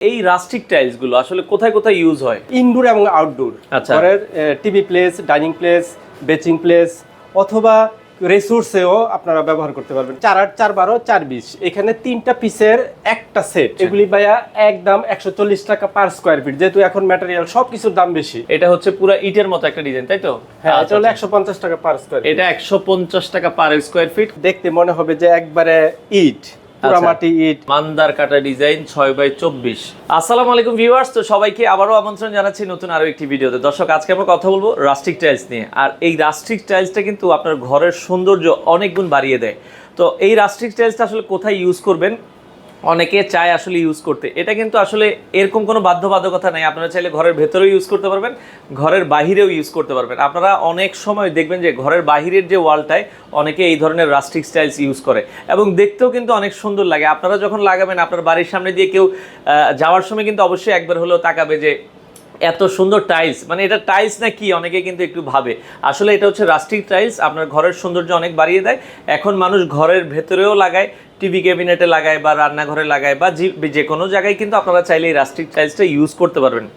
এই রাস্টিক টাইলসগুলো আসলে কোথায় কোথায় ইউজ হয়? ইনডোর এবং আউটডোর আচ্ছা। ঘরের টিভি প্লেস ডাইনিং প্লেস বেচিং প্লেস অথবা রিসোর্সেও আপনারা ব্যবহার করতে পারবেন। চার আট চার বারো চার বিশ। এখানে তিনটা পিসের একটা সেট এগুলি ভাইয়া একদম একশো চল্লিশ টাকা পার স্কোয়ার ফিট যেহেতু এখন ম্যাটেরিয়াল সব কিছুর দাম বেশি। এটা হচ্ছে পুরো ইটের মতো একটা ডিজাইন তাই তো? হ্যাঁ এটা আচ্ছা, হলো আচ্ছা। একশো পঞ্চাশ টাকা পার স্কোয়ার এটা একশো পঞ্চাশ টাকা পার স্কোয়ার ফিট দেখতে মনে হবে যে একবারে ইট। আচ্ছা। পুরামাটি ইট। মান্দার কাটা ডিজাইন ছয় বাই চব্বিশ। আসসালামু আলাইকুম ভিউয়ার্স তো সবাইকে আবারও আমন্ত্রণ জানাচ্ছি নতুন আরও একটি ভিডিওতে। দর্শক আজকে আমরা কথা বলব রাস্টিক টাইলস নিয়ে। আর এই রাস্টিক টাইলসটা কিন্তু আপনার ঘরের সৌন্দর্য অনেক গুণ বাড়িয়ে দেয়। তো এই রাস্টিক টাইলসটা আসলে কোথায় ইউজ করবেন? অনেকে চায় আসলে ইউজ করতে। এটা কিন্তু আসলে এরকম কোনো বাধ্যবাধকতা নেই। আপনারা চাইলে ঘরের ভেতরেও ইউজ করতে পারবেন, ঘরের বাহিরেও ইউজ করতে পারবেন। আপনারা অনেক সময় দেখবেন যে ঘরের বাহিরের যে ওয়ালটায় অনেকে এই ধরনের রাস্টিক স্টাইলস ইউজ করে এবং দেখতেও কিন্তু অনেক সুন্দর লাগে। আপনারা যখন লাগাবেন, আপনার বাড়ির সামনে দিয়ে কেউ যাওয়ার সময় কিন্তু অবশ্যই একবার হলেও তাকাবে যে এত সুন্দর টাইলস মানে এটা টাইলস না কি, অনেকে কিন্তু একটু ভাবে। আসলে এটা হচ্ছে রাস্টিক টাইলস আপনার ঘরের সৌন্দর্য অনেক বাড়িয়ে দেয়। এখন মানুষ ঘরের ভেতরেও লাগায় টিভি ক্যাবিনেটে লাগায় বা রান্নাঘরে লাগায় বা যে- কোনো জায়গায় কিন্তু আপনারা চাইলে এই রাস্টিক টাইলসটা ইউজ করতে পারবেন।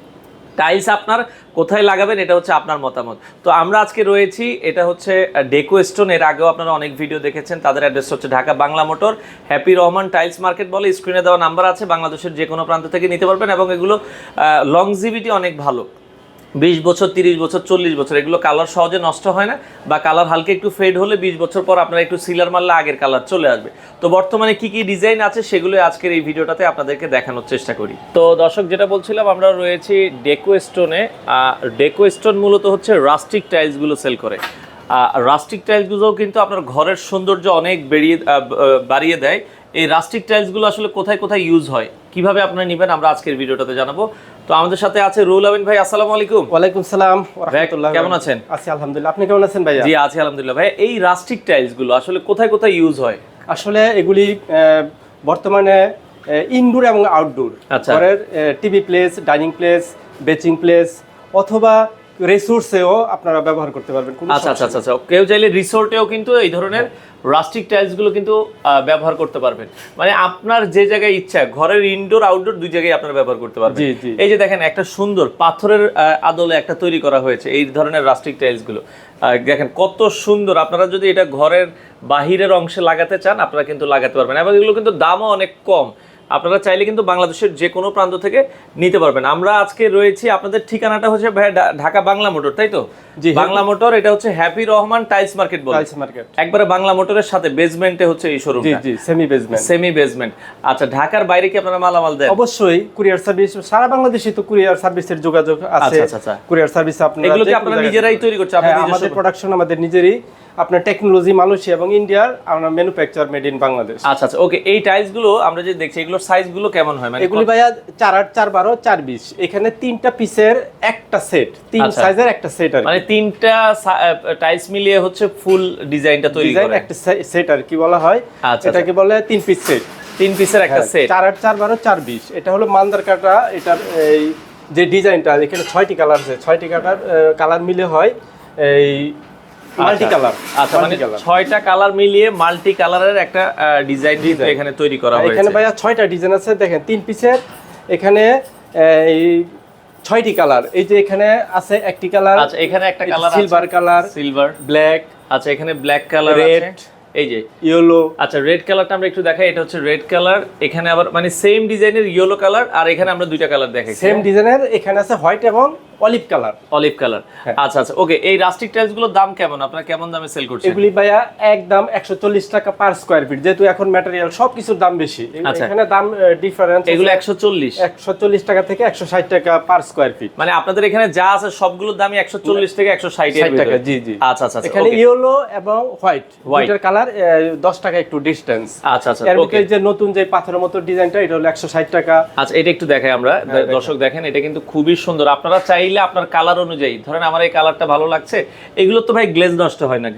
টাইলস আপনার কোথায় লাগাবেন, এটা হচ্ছে আপনার মতামত। তো আমরা আজকে রয়েছি, এটা হচ্ছে ডেকো স্টোন এর আগেও আপনারা অনেক ভিডিও দেখেছেন, তাদের অ্যাড্রেস হচ্ছে Dhaka Bangla motor happy Rahman tiles market বলে স্ক্রিনে দেওয়া নাম্বার আছে, বাংলাদেশের যে কোনো প্রান্ত থেকে নিতে পারবেন এবং এগুলো লংজিভিটি অনেক ভালো। বিশ বছর, তিরিশ বছর, চল্লিশ বছর, এগুলো কালার সহজে নষ্ট হয় না বা কালার হালকা একটু ফেড হলে বিশ বছর পর আপনারা একটু সিলার মারলে আগের কালার চলে আসবে। তো বর্তমানে কি কি ডিজাইন আছে সেগুলো আজকের এই ভিডিওটাতে আপনাদেরকে দেখানোর চেষ্টা করি। তো দর্শক, যেটা বলছিলাম, আমরা রয়েছি ডেকো স্টোনে ডেকো স্টোন মূলত হচ্ছে রাস্টিক টাইলসগুলো সেল করে। রাস্টিক টাইলসগুলোও কিন্তু আপনার ঘরের সৌন্দর্য অনেক বেরিয়ে বাড়িয়ে দেয়। এই রাস্টিক টাইলসগুলো আসলে কোথায় কোথায় ইউজ হয়? কীভাবে আপনারা নেবেন, আমরা আজকের ভিডিওটাতে জানাব। তো আমাদের সাথে আছে রুল আমিন ভাই আসসালাম আলাইকুম। ওয়ালাইকুম সালাম রাহমাতুল্লাহ কেমন আছেন? আছি আলহামদুলিল্লাহ। আপনি কেমন আছেন ভাই জি আছি আলহামদুলিল্লাহ। ভাই এই রাস্টিক টাইলসগুলো আসলে কোথায় কোথায় ইউজ হয়? আসলে এগুলি আহ, বর্তমানে ইনডোর এবং আউটডোর আচ্ছা। ঘরের টিভি প্লেস ডাইনিং প্লেস বেচিং প্লেস অথবা রিসোর্সেও আপনারা ব্যবহার করতে পারবেন আচ্ছা আচ্ছা আচ্ছা আচ্ছা। কেউ চাইলে রিসোর্টেও কিন্তু এই ধরনের রাস্টিক টাইলসগুলো কিন্তু ব্যবহার করতে পারবেন। মানে আপনার যে জায়গায় ইচ্ছা ঘরের ইনডোর আউটডোর দুই জায়গায় আপনারা ব্যবহার করতে পারবেন। এই যে দেখেন একটা সুন্দর পাথরের আদলে একটা তৈরি করা হয়েছে এই ধরনের রাস্টিক টাইলসগুলো। আহ, দেখেন কত সুন্দর। আপনারা যদি এটা ঘরের বাহিরের অংশে লাগাতে চান আপনারা কিন্তু লাগাতে পারবেন। এবং এগুলো কিন্তু দামও অনেক কম। আপনারা চাইলে কিন্তু বাংলাদেশের যে কোনো প্রান্ত থেকে নিতে পারবেন। আমরা আজকে রয়েছি আপনাদের ঠিকানাটা হচ্ছে ভাই ঢাকা বাংলা মোটর তাই তো? জি। বাংলা মোটর এটা হচ্ছে হ্যাপি রহমান টাইলস মার্কেট বলে। Tiles market. একবারে বাংলা মোটরের সাথে বেসমেন্টে হচ্ছে এই জি জি সেমি বেসমেন্ট সেমি বেসমেন্ট আচ্ছা ঢাকার বাইরে কি আপনারা মালামাল দেন? অবশ্যই কুরিয়ার সার্ভিস সারা বাংলাদেশে তো কুরিয়ার সার্ভিসের যোগাযোগ আছে। আচ্ছা, আচ্ছা, আচ্ছা। কুরিয়ার সার্ভিস আপনারা এগুলো কি আপনারা নিজেরাই তৈরি করছেন? আপনাদের হ্যাঁ, আমাদের প্রোডাকশন আমাদের নিজেরই। আপনার টেকনোলজি মালয়েশিয়া এবং ইন্ডিয়ার আমরা ম্যানুফ্যাকচার মেড ইন বাংলাদেশ আচ্ছা আচ্ছা ওকে এই টাইলসগুলো আমরা যে দেখছি এগুলোর সাইজগুলো কেমন হয়? মানে এগুলি ভাইয়া চার আট চার বারো চার বিশ। এখানে তিনটা পিসের একটা সেট তিন আচ্ছা। সাইজের একটা সেট আর মানে তিনটা টাইলস মিলিয়ে হচ্ছে ফুল ডিজাইনটা তৈরি করে। একটা সেট আর কি বলা হয়। আচ্ছা, এটাকে বলে তিন পিস সেট তিন পিসের একটা সেট চার আট চার বারো চার বিশ। এটা হলো মান্দার কাটা এটার এই যে ডিজাইনটা এখানে ছয়টি কালার আছে। ছয়টি কালার কালার মিলে হয় এই মাল্টি কালার আচ্ছা মানে ছয়টা কালার মিলিয়ে মাল্টি কালারের একটা ডিজাইন কিন্তু এখানে তৈরি করা এখানে ভাইয়া ছয়টা ডিজাইন আছে দেখেন তিন পিসের এখানে এই ছয়টি কালার এই যে এখানে আছে একটি কালার আচ্ছা এখানে একটা colour silver colour silver black আচ্ছা এখানে ব্ল্যাক কালার আছে। এই যে ইয়েলো আচ্ছা রেড কালারটা আমরা একটু দেখাই এটা হচ্ছে রেড কালার এখানে আবার মানে সেম ডিজাইনের ইয়েলো কালার আর এখানে আমরা দুইটা কালার দেখাই সেম ডিজাইনের এখানে আছে হোয়াইট এবং অলিভ কালার। Olive colour. আচ্ছা আচ্ছা। ওকে এই রাস্টিক টাইলসগুলোর দাম কেমন? আপনারা কেমন দামে সেল করছেন? এগুলি ভাইয়া একদম একশো চল্লিশ টাকা পার স্কোয়ার ফিট যেহেতু এখন ম্যাটেরিয়াল সবকিছুর দাম বেশি। আচ্ছা। এখানে দাম ডিফারেন্স এগুলো একশো চল্লিশ। একশো চল্লিশ টাকা থেকে একশো ষাট টাকা পার স্কোয়ার ফিট মানে আপনাদের এখানে যা আছে সবগুলোর দামই একশো চল্লিশ থেকে একশো ষাট ষাট টাকা জি জি। আচ্ছা আচ্ছা আচ্ছা, এখানে ইয়েলো এবং হোয়াইট। দুইটার কালার দশ টাকা একটু ডিস্টেন্স আচ্ছা আচ্ছা এর ভিতরে যে নতুন যে পাথরের মতো ডিজাইনটা এটা হলো একশো ষাট টাকা। আচ্ছা এটা একটু দেখাই আমরা। হ্যাঁ, দর্শক দেখেন এটা কিন্তু খুবই সুন্দর। আপনারা চাইলে চাইলে আপনার কালার অনুযায়ী। ধরেন আমার এই কালারটা ভালো লাগছে এগুলো তো ভাই গ্লেজ নষ্ট হয় না।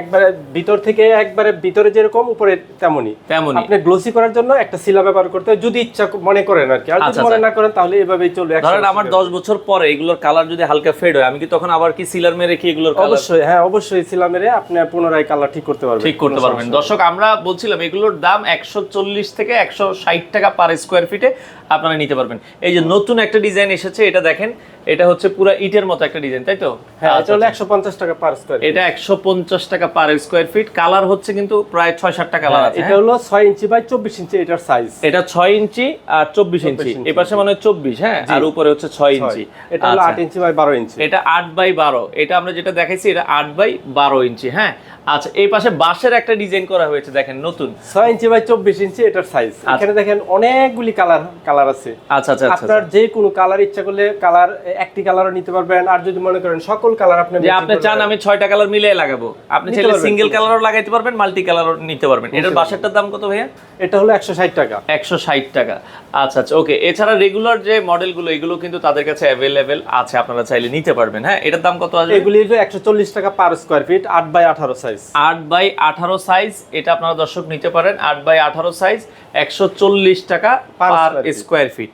একবারে ভিতর থেকে একবারে ভিতরে যেরকম উপরে তেমনই। তেমনই। আপনি গ্লোসি করার জন্য একটা সিলা ব্যবহার করতে হয়, যদি ইচ্ছা মনে করেন আর কি। আর যদি আচ্ছা, মনে আচ্ছা। না করেন তাহলে এভাবেই চলবে ধরেন আমার বছর। দশ বছর পরে এগুলোর কালার যদি হালকা ফেড হয় আমি কি তখন আবার কি সিলার মেরে কি এগুলোর কালার অবশ্যই হ্যাঁ অবশ্যই সিলা মেরে আপনি পুনরায় কালার ঠিক করতে পারবেন। ঠিক করতে পারবেন। দর্শক আমরা বলছিলাম এগুলোর দাম একশো চল্লিশ থেকে একশো ষাট টাকা পার স্কোয়ার ফিটে আপনারা নিতে পারবেন। এই যে নতুন একটা ডিজাইন এসেছে এটা দেখেন এটা হচ্ছে পুরো ইটের মতো একটা ডিজাইন তাই তো? হ্যাঁ এটা আচ্ছা, হলো আচ্ছা। একশো পঞ্চাশ টাকা পার স্কোয়ার এটা একশো পঞ্চাশ টাকা পার স্কোয়ার ফিট কালার হচ্ছে কিন্তু প্রায় ছয় সাতটা কালার আছে এটা হ্যাঁ? হলো ছয় ইঞ্চি বাই চব্বিশ ইঞ্চি এটার সাইজ এটা ছয় ইঞ্চি আর চব্বিশ ইঞ্চি। ইঞ্চি। এ পাশে মানে চব্বিশ হ্যাঁ? আর উপরে হচ্ছে ছয় ইঞ্চি। এটা হলো আচ্ছা। আট ইঞ্চি বাই বারো ইঞ্চি। এটা আট বাই বারো। এটা আমরা যেটা দেখাইছি এটা আট বাই বারো ইঞ্চি হ্যাঁ? আচ্ছা এই পাশে বাঁশের একটা ডিজাইন করা হয়েছে দেখেন নতুন। ছয় ইঞ্চি বাই চব্বিশ ইঞ্চি এটার সাইজ এখানে দেখেন অনেকগুলি কালার কালার আছে। আচ্ছা আচ্ছা আচ্ছা আপনার যে কোনো কালার ইচ্ছা করলে কালার একটি কালারও নিতে পারবেন। আর যদি মনে করেন সকল কালার আপনি যে আপনি চান আমি ছয়টা কালার মিলিয়ে লাগাবো। আপনি চাইলে সিঙ্গেল কালারও লাগাইতে পারবেন মাল্টি কালারও নিতে পারবেন। এটার বাসারটার দাম কত ভাইয়া? এটা হলো একশো ষাট টাকা। একশো ষাট টাকা। আচ্ছা আচ্ছা ওকে। এছাড়া রেগুলার যে মডেলগুলো এগুলো কিন্তু তাদের কাছে অ্যাভেলেবেল আছে আপনারা চাইলে নিতে পারবেন। হ্যাঁ এটার দাম কত আসবে? এগুলি একশো চল্লিশ টাকা পার স্কোয়ার ফিট আট বাই আঠারো সাইজ আট বাই আঠারো সাইজ এটা আপনারা দর্শক নিতে পারেন আট বাই আঠারো সাইজ একশো চল্লিশ টাকা পার স্কোয়ার ফিট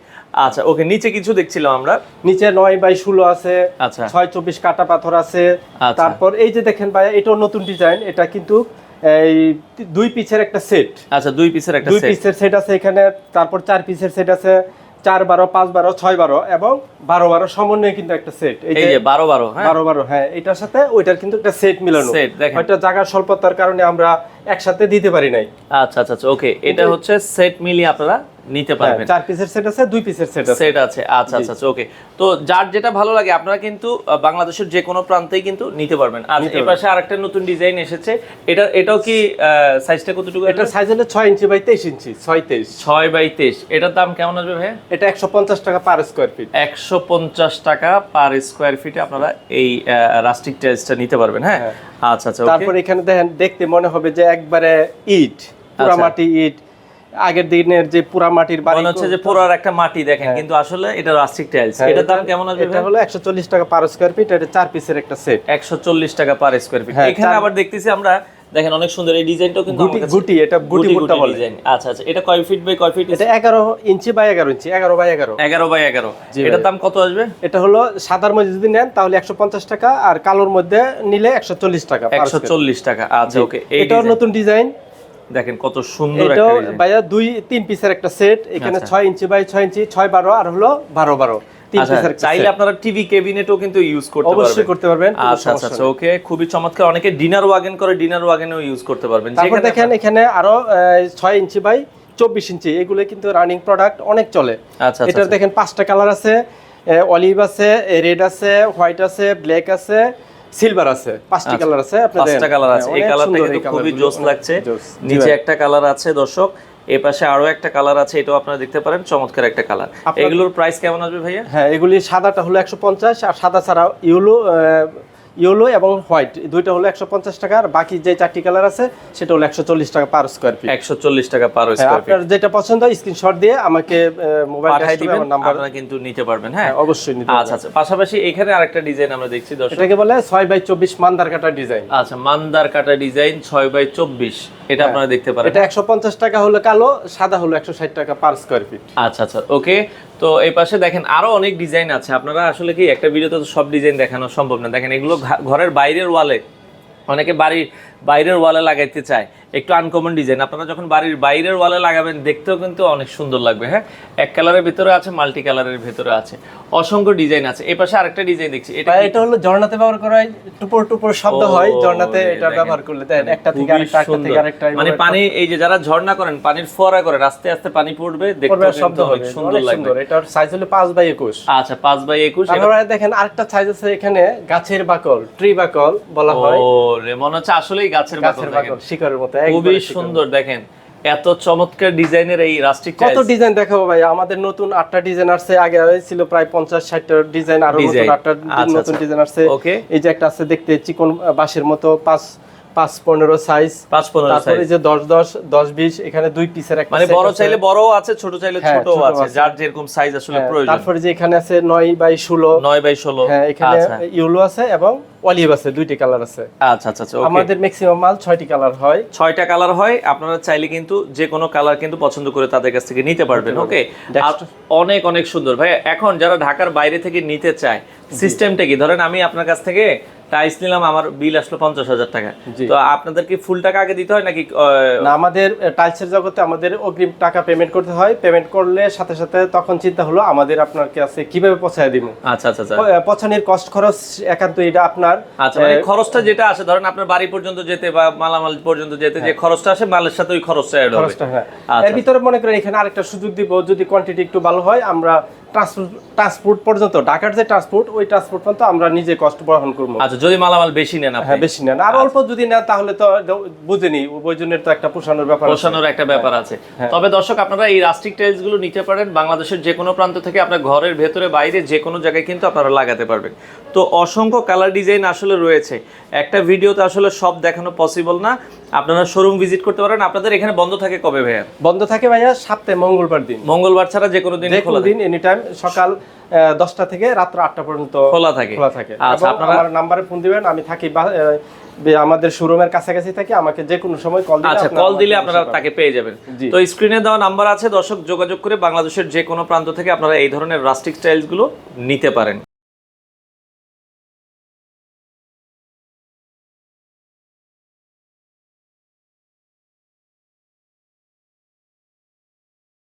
আচ্ছা ওকে নিচে কিছু দেখছিলাম আমরা। নিচে নয় বাই ষোলো আছে আচ্ছা। ছয় চব্বিশ কাটা পাথর আছে। আচ্ছা। তারপর এই যে দেখেন ভাই এটাও নতুন ডিজাইন এটা কিন্তু এই দুই পিসের একটা সেট আচ্ছা দুই পিসের একটা দুই পিসের সেট আছে এখানে তারপর চার পিসের সেট আছে। চার বারো পাঁচ বারো ছয় বারো এবং বারো বারো সমন্বয়ে কিন্তু একটা সেট এই যে বারো বারো হ্যাঁ? বারো বারো হ্যাঁ এটার সাথে ওইটার কিন্তু একটা সেট মিলানো। হয়তো জায়গার স্বল্পতার কারণে আমরা একসাথে দিতে পারি নাই। আচ্ছা আচ্ছা আচ্ছা ওকে এটা হচ্ছে সেট মিলিয়ে আপনারা নিতে হ্যাঁ, পারবেন। চার পিসের সেট আছে দুই পিসের সেট আছে সেট আছে। আচ্ছা আচ্ছা আচ্ছা ওকে তো যার যেটা ভালো লাগে আপনারা কিন্তু বাংলাদেশের যে কোনো প্রান্তেই কিন্তু নিতে পারবেন। আর এই পাশে আরেকটা নতুন ডিজাইন এসেছে। এটা এটাও কি সাইজটা কতটুকু এটার সাইজ হলো ছয় ইঞ্চি বাই তেইশ ইঞ্চি ছয় তেইশ। ছয় বাই তেইশ। এটার দাম কেমন আসবে ভাই এটা একশো পঞ্চাশ টাকা পার স্কোয়ার ফিট একশো পঞ্চাশ টাকা পার স্কোয়ার ফিটে আপনারা এই রাস্টিক টাইলসটা নিতে পারবেন হ্যাঁ? আচ্ছা আচ্ছা ওকে তারপর এখানে দেখেন দেখতে মনে হবে যে একবারে ইট পুরা আচ্ছা। মাটি ইট। আগের দিনের যে পুরা মাটির বাড়ি হচ্ছে যে পুরো একটা মাটি দেখেন কিন্তু আসলে এটা রাস্টিক টাইলস হ্যাঁ, এটার দাম কেমন আসবে এটা হলো একশো চল্লিশ টাকা পার স্কোয়ার ফিট এটা চার পিসের একটা সেট একশো চল্লিশ টাকা পার স্কোয়ার ফিট হ্যাঁ, এখানে আবার দেখতেছি আমরা দেখেন অনেক সুন্দর এই ডিজাইনটাও কিন্তু গুটি গুটি এটা গুটি গুটি বলে। ডিজাইন। আচ্ছা আচ্ছা এটা কয় ফিট বাই কয় ফিট এটা এগারো ইঞ্চি বাই এগারো ইঞ্চি এগারো বাই এগারো। এগারো বাই এগারো। জি ভাই। এটার দাম কত আসবে? এটা হলো সাদার মধ্যে যদি নেন তাহলে একশো পঞ্চাশ টাকা আর কালোর মধ্যে নিলে একশো চল্লিশ টাকা per একশো square। চল্লিশ টাকা আচ্ছা ওকে design। নতুন ডিজাইন দেখেন কত সুন্দর এটাও ভাইয়া দুই তিন পিসের একটা সেট এখানে আচ্ছা। ছয় ইঞ্চি বাই ছয় ইঞ্চি ছয় বারো আর হলো বারো বারো। তিন আচ্ছা পিসের একটা চাইলে আপনারা টিভি ক্যাবিনেটও কিন্তু ইউজ করতে পারবেন। অবশ্যই করতে পারবেন আচ্ছা আচ্ছা আচ্ছা ওকে খুবই চমৎকার। অনেকে ডিনার ওয়াগেন করে ডিনার ওয়াগেনেও ইউজ করতে পারবেন। তারপর দেখেন এখানে আরও আহ, ছয় ইঞ্চি বাই চব্বিশ ইঞ্চি। এগুলো কিন্তু রানিং প্রোডাক্ট অনেক চলে। আচ্ছা, এটার আচ্ছা। দেখেন পাঁচটা কালার আছে অলিভ আছে রেড আছে হোয়াইট আছে ব্ল্যাক আছে। সিলভার আছে পাঁচটি কালার আছে আচ্ছা। পাঁচটা কালার আছে। হ্যাঁ, এই কালারটা কিন্তু খুবই জোস লাগছে। নিচে একটা কালার আছে দর্শক। এ পাশে আরও একটা কালার আছে এটাও আপনারা দেখতে পারেন। চমৎকার একটা কালার এগুলোর প্রাইস কেমন আসবে ভাইয়া? হ্যাঁ এগুলি সাদাটা হলো একশো পঞ্চাশ আর সাদা ছাড়া ইউলো ইয়েলো এবং হোয়াইট দুইটা হলো একশো পঞ্চাশ টাকা আর বাকি যে চারটি কালার আছে সেটা হলো একশো চল্লিশ টাকা পার স্কোয়ার ফিট একশো চল্লিশ টাকা পার স্কোয়ার ফিট আপনার যেটা পছন্দ স্ক্রিনশট দিয়ে আমাকে মোবাইল পাঠাই দিবেন নাম্বার আপনারা কিন্তু নিতে পারবেন হ্যাঁ? অবশ্যই নিতে আচ্ছা আচ্ছা পাশাপাশি এখানে আরেকটা ডিজাইন আমরা দেখছি দর্শক। এটাকে বলে ছয় বাই চব্বিশ মান্দার কাটা ডিজাইন আচ্ছা মান্দার কাটা ডিজাইন ছয় বাই চব্বিশ এটা আপনারা দেখতে পারেন। এটা একশো পঞ্চাশ টাকা হলো কালো সাদা হলো একশো ষাট টাকা পার স্কোয়ার ফিট আচ্ছা আচ্ছা ওকে তো এই পাশে দেখেন আরও অনেক ডিজাইন আছে। আপনারা আসলে কি, একটা ভিডিওতে তো সব ডিজাইন দেখানো সম্ভব না। দেখেন এগুলো ঘরের বাইরের ওয়ালে অনেকে বাড়ির, বাইরের ওয়ালে লাগাইতে চায়। একটু আনকমন ডিজাইন আপনারা যখন বাড়ির বাইরের ওয়ালে লাগাবেন দেখতেও কিন্তু অনেক সুন্দর লাগবে হ্যাঁ? এক কালারের ভিতরে আছে মাল্টি কালারের ভিতরে আছে। অসংখ্য ডিজাইন আছে। এই পাশে আরেকটা ডিজাইন দেখছি। এটা এটা হলো ঝর্ণাতে ব্যবহার করা হয় টুপুর টুপুর শব্দ হয় ঝর্ণাতে এটা ব্যবহার করলে। দেন একটা থেকে আরেকটা একটা থেকে আরেকটা মানে পানি এই যে যারা ঝর্ণা করেন পানির ফোয়ারা করেন আস্তে আস্তে পানি পড়বে দেখতে শব্দ হবে সুন্দর লাগবে। এটার সাইজ হলো পাঁচ বাই একুশ। আচ্ছা পাঁচ বাই একুশ। এটা- তারপরে দেখেন আরেকটা সাইজ আছে এখানে গাছের বাকল ট্রি বাকল বলা হয়। ও রে মনে হচ্ছে আসলেই গাছের বাকল গাছের দেখেন। বাকল শিকড়ের মতো খুবই সুন্দর দেখেন এত চমৎকার ডিজাইনের এই রাস্টিক কত ডিজাইন দেখাবো ভাই? আমাদের নতুন আটটা ডিজাইন আসছে আগে ছিল প্রায় পঞ্চাশ ষাটটা ডিজাইন আরও নতুন আটটা আচ্ছা, নতুন আচ্ছা। ডিজাইন আসছে। Okay. এই যে একটা আছে দেখতে চিকন বাঁশের মতো পাঁচ পাঁচ পনেরো সাইজ পাঁচ পনেরো তারপরে। যে দশ দশ দশ বিশ এখানে দুই পিসের একটা মানে বড় চাইলে বড়ও আছে ছোট চাইলে হ্যাঁ, আছে আছে। যার যেরকম সাইজ আসলে হ্যাঁ, প্রয়োজন। তারপরে যে এখানে আছে নয় বাই ষোলো। নয় বাই ষোলো। হ্যাঁ এখানে আচ্ছা। ইউলো আছে এবং অলিভ আছে দুইটি কালার আছে। আচ্ছা আচ্ছা আচ্ছা আমাদের ম্যাক্সিমাম মাল ছয়টি কালার হয়। ছয়টা কালার হয় আপনারা চাইলে কিন্তু যে কোনো কালার কিন্তু পছন্দ করে তাদের কাছ থেকে নিতে পারবেন ওকে? অনেক অনেক সুন্দর। ভাই এখন যারা ঢাকার বাইরে থেকে নিতে চায় সিস্টেমটা কি? ধরেন আমি আপনার কাছ থেকে টাইলস নিলাম আমার বিল আসলো পঞ্চাশ হাজার টাকা। তো আপনাদের কি ফুল টাকা আগে দিতে হয় নাকি না আমাদের টাইলসের জগতে আমাদের অগ্রিম টাকা পেমেন্ট করতে হয়। পেমেন্ট করলে সাথে সাথে তখন চিন্তা হলো আমাদের আপনার কাছে কীভাবে পৌঁছায় দিব? আচ্ছা আচ্ছা আচ্ছা। পছানির কস্ট খরচ একান্ত এটা আপনার আচ্ছা মানে খরচটা যেটা আসে ধরেন আপনার বাড়ি পর্যন্ত যেতে বা মালামাল পর্যন্ত যেতে যে খরচটা আসে মালের সাথে ওই খরচটা অ্যাড হবে। খরচটা হ্যাঁ। আচ্ছা। এর ভিতরে মনে করেন এখানে আরেকটা সুযোগ দিব যদি কোয়ান্টিটি একটু ভালো হয় আমরা ট্রান্সপোর্ট ট্রান্সপোর্ট পর্যন্ত ঢাকার যে ট্রান্সপোর্ট ওই ট্রান্সপোর্ট পর্যন্ত আমরা নিজে কষ্ট বহন করব। আচ্ছা যদি মালামাল বেশি নেন হ্যাঁ বেশি নেন। আর অল্প যদি নেন তাহলে তো বুঝেনি ওই জন্য তো একটা পোষানোর ব্যাপার। পোষানোর একটা ব্যাপার আছে। তবে দর্শক আপনারা এই রাস্টিক টাইলসগুলো নিতে পারেন। বাংলাদেশের যে কোনো প্রান্ত থেকে আপনার ঘরের ভেতরে বাইরে যে কোনো জায়গায় কিন্তু আপনারা লাগাতে পারবেন। তো অসংখ্য কালার ডিজাইন আসলে রয়েছে। একটা ভিডিওতে আসলে সব দেখানো পসিবল না। আপনারা শোরুম ভিজিট করতে পারেন। আপনাদের এখানে বন্ধ থাকে কবে ভাইয়া? বন্ধ থাকে ভাইয়া সপ্তাহে মঙ্গলবার দিন। মঙ্গলবার ছাড়া যে কোনো দিন খোলা দিন এনি টাইম সকাল দশটা থেকে রাত্র আটটা পর্যন্ত খোলা থাকে। খোলা থাকে। আচ্ছা আপনারা আমার নাম্বারে ফোন দিবেন আমি থাকি আমাদের শোরুমের কাছাকাছি থাকি আমাকে যে কোনো সময় কল দিলে আচ্ছা কল দিলে আপনারা তাকে পেয়ে যাবেন। তো স্ক্রিনে দেওয়া নাম্বার আছে দর্শক যোগাযোগ করে বাংলাদেশের যে কোনো প্রান্ত থেকে আপনারা এই ধরনের রাস্টিক স্টাইলসগুলো নিতে পারেন।